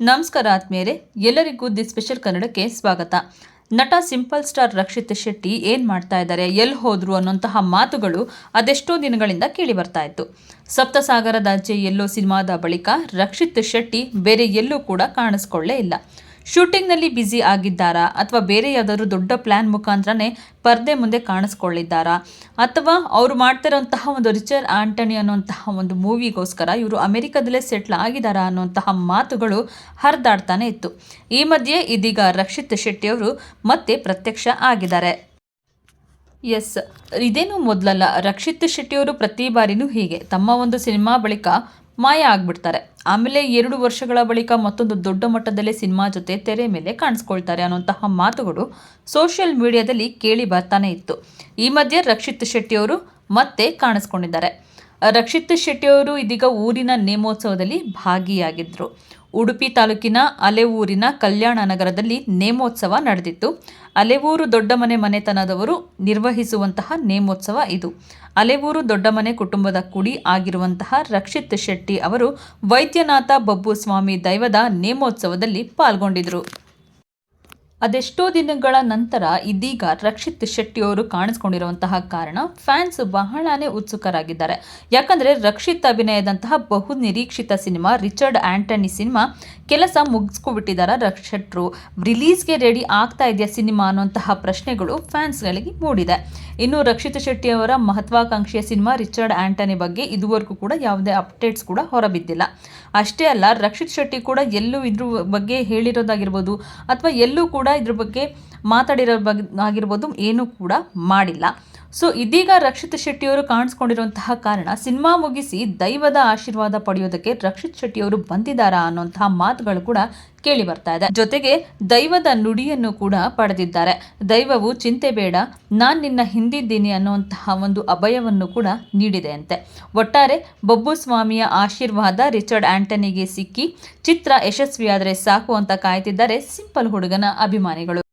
ನಮಸ್ಕಾರ ಆತ್ಮೀಯರೇ, ಎಲ್ಲರಿಗೂ ದಿ ಸ್ಪೆಷಲ್ ಕನ್ನಡಕ್ಕೆ ಸ್ವಾಗತ. ನಟ ಸಿಂಪಲ್ ಸ್ಟಾರ್ ರಕ್ಷಿತ್ ಶೆಟ್ಟಿ ಏನು ಮಾಡ್ತಾ ಇದ್ದಾರೆ ಎಲ್ಲಿ ಹೋದ್ರು ಅನ್ನೋಂತಹ ಮಾತುಗಳು ಅದೆಷ್ಟೋ ದಿನಗಳಿಂದ ಕೇಳಿ ಬರ್ತಾ ಇತ್ತು. ಸಪ್ತಸಾಗರದಾಚೆ ಎಲ್ಲೋ ಸಿನಿಮಾದ ಬಳಿಕ ರಕ್ಷಿತ್ ಶೆಟ್ಟಿ ಬೇರೆ ಎಲ್ಲೂ ಕೂಡ ಕಾಣಿಸ್ಕೊಳ್ಳೇ ಇಲ್ಲ. ಶೂಟಿಂಗ್ನಲ್ಲಿ ಬ್ಯುಸಿ ಆಗಿದ್ದಾರಾ ಅಥವಾ ಬೇರೆ ಯಾವ್ದಾದ್ರು ದೊಡ್ಡ ಪ್ಲ್ಯಾನ್ ಮುಖಾಂತರನೇ ಪರ್ದೆ ಮುಂದೆ ಕಾಣಿಸ್ಕೊಳ್ಳಿದ್ದಾರಾ? ಅಥವಾ ಅವರು ಮಾಡ್ತಿರೋಂತಹ ಒಂದು ರಿಚರ್ ಆಂಟನಿ ಅನ್ನುವಂತಹ ಒಂದು ಮೂವಿಗೋಸ್ಕರ ಇವರು ಅಮೆರಿಕದಲ್ಲೇ ಸೆಟ್ಲ್ ಆಗಿದ್ದಾರಾ ಅನ್ನುವಂತಹ ಮಾತುಗಳು ಹರಿದಾಡ್ತಾನೆ ಇತ್ತು. ಈ ಮಧ್ಯೆ ಇದೀಗ ರಕ್ಷಿತ್ ಶೆಟ್ಟಿಯವರು ಮತ್ತೆ ಪ್ರತ್ಯಕ್ಷ ಆಗಿದ್ದಾರೆ. ಎಸ್, ಇದೇನು ಮೊದಲಲ್ಲ. ರಕ್ಷಿತ್ ಶೆಟ್ಟಿಯವರು ಪ್ರತಿ ಬಾರಿನೂ ಹೀಗೆ. ತಮ್ಮ ಒಂದು ಸಿನಿಮಾ ಬಳಿಕ ಮಾಯ ಆಗ್ಬಿಡ್ತಾರೆ. ಆಮೇಲೆ ಎರಡು ವರ್ಷಗಳ ಬಳಿಕ ಮತ್ತೊಂದು ದೊಡ್ಡ ಮಟ್ಟದಲ್ಲಿ ಸಿನಿಮಾ ಜೊತೆ ತೆರೆ ಮೇಲೆ ಕಾಣಿಸ್ಕೊಳ್ತಾರೆ ಅನ್ನುವಂತಹ ಮಾತುಗಳು ಸೋಷಿಯಲ್ ಮೀಡಿಯಾದಲ್ಲಿ ಕೇಳಿ ಬರ್ತಾನೆ ಇತ್ತು. ಈ ಮಧ್ಯೆ ರಕ್ಷಿತ್ ಶೆಟ್ಟಿಯವರು ಮತ್ತೆ ಕಾಣಿಸ್ಕೊಂಡಿದ್ದಾರೆ. ರಕ್ಷಿತ್ ಶೆಟ್ಟಿಯವರು ಇದೀಗ ಊರಿನ ನೇಮೋತ್ಸವದಲ್ಲಿ ಭಾಗಿಯಾಗಿದ್ದರು ಉಡುಪಿ ತಾಲೂಕಿನ ಅಲೆವೂರಿನ ಕಲ್ಯಾಣ ನಗರದಲ್ಲಿ ನೇಮೋತ್ಸವ ನಡೆದಿತ್ತು. ಅಲೆವೂರು ದೊಡ್ಡಮನೆ ಮನೆತನದವರು ನಿರ್ವಹಿಸುವಂತಹ ನೇಮೋತ್ಸವ ಇದು. ಅಲೆವೂರು ದೊಡ್ಡಮನೆ ಕುಟುಂಬದ ಕುಡಿ ಆಗಿರುವಂತಹ ರಕ್ಷಿತ್ ಶೆಟ್ಟಿ ಅವರು ವೈದ್ಯನಾಥ ಬಬ್ಬು ಸ್ವಾಮಿ ದೈವದ ನೇಮೋತ್ಸವದಲ್ಲಿ ಪಾಲ್ಗೊಂಡಿದ್ದರು. ಅದೆಷ್ಟೋ ದಿನಗಳ ನಂತರ ಇದೀಗ ರಕ್ಷಿತ್ ಶೆಟ್ಟಿಯವರು ಕಾಣಿಸ್ಕೊಂಡಿರುವಂತಹ ಕಾರಣ ಫ್ಯಾನ್ಸ್ ಬಹಳನೇ ಉತ್ಸುಕರಾಗಿದ್ದಾರೆ. ಯಾಕಂದರೆ ರಕ್ಷಿತ್ ಅಭಿನಯದಂತಹ ಬಹು ನಿರೀಕ್ಷಿತ ಸಿನಿಮಾ ರಿಚರ್ಡ್ ಆಂಟನಿ ಸಿನಿಮಾ ಕೆಲಸ ಮುಗಿಸ್ಕೊಬಿಟ್ಟಿದ್ದಾರೆ ರಕ್ಷಟ್ರು. ರಿಲೀಸ್ಗೆ ರೆಡಿ ಆಗ್ತಾ ಇದೆಯಾ ಸಿನಿಮಾ ಅನ್ನುವಂತಹ ಪ್ರಶ್ನೆಗಳು ಫ್ಯಾನ್ಸ್ಗಳಿಗೆ ಮೂಡಿದೆ. ಇನ್ನು ರಕ್ಷಿತ್ ಶೆಟ್ಟಿಯವರ ಮಹತ್ವಾಕಾಂಕ್ಷೆಯ ಸಿನಿಮಾ ರಿಚರ್ಡ್ ಆಂಟನಿ ಬಗ್ಗೆ ಇದುವರೆಗೂ ಕೂಡ ಯಾವುದೇ ಅಪ್ಡೇಟ್ಸ್ ಕೂಡ ಹೊರಬಿದ್ದಿಲ್ಲ. ಅಷ್ಟೇ ಅಲ್ಲ ರಕ್ಷಿತ್ ಶೆಟ್ಟಿ ಕೂಡ ಎಲ್ಲೂ ಇದ್ರ ಬಗ್ಗೆ ಹೇಳಿರೋದಾಗಿರ್ಬೋದು ಅಥವಾ ಎಲ್ಲೂ ಕೂಡ ಇದ್ರ ಬಗ್ಗೆ ಮಾತಾಡಿರೋ ಬಗ್ಗೆ ಆಗಿರ್ಬೋದು ಏನೂ ಕೂಡ ಮಾಡಿಲ್ಲ. ಸೊ ಇದೀಗ ರಕ್ಷಿತ್ ಶೆಟ್ಟಿಯವರು ಕಾಣಿಸ್ಕೊಂಡಿರುವಂತಹ ಕಾರಣ ಸಿನಿಮಾ ಮುಗಿಸಿ ದೈವದ ಆಶೀರ್ವಾದ ಪಡೆಯೋದಕ್ಕೆ ರಕ್ಷಿತ್ ಶೆಟ್ಟಿಯವರು ಬಂದಿದ್ದಾರಾ ಅನ್ನುವಂತಹ ಮಾತುಗಳು ಕೂಡ ಕೇಳಿ ಬರ್ತಾ ಇದೆ. ಜೊತೆಗೆ ದೈವದ ನುಡಿಯನ್ನು ಕೂಡ ಪಡೆದಿದ್ದಾರೆ. ದೈವವು ಚಿಂತೆ ಬೇಡ, ನಾನು ನಿನ್ನ ಹಿಂದಿದ್ದೀನಿ ಅನ್ನುವಂತಹ ಒಂದು ಅಭಯವನ್ನು ಕೂಡ ನೀಡಿದೆ ಅಂತೆ. ಒಟ್ಟಾರೆ ಬಬ್ಬು ಸ್ವಾಮಿಯ ಆಶೀರ್ವಾದ ರಿಚರ್ಡ್ ಆಂಟನಿಗೆ ಸಿಕ್ಕಿ ಚಿತ್ರ ಯಶಸ್ವಿಯಾದರೆ ಸಾಕು ಅಂತ ಕಾಯ್ತಿದ್ದಾರೆ ಸಿಂಪಲ್ ಹುಡುಗನ ಅಭಿಮಾನಿಗಳು.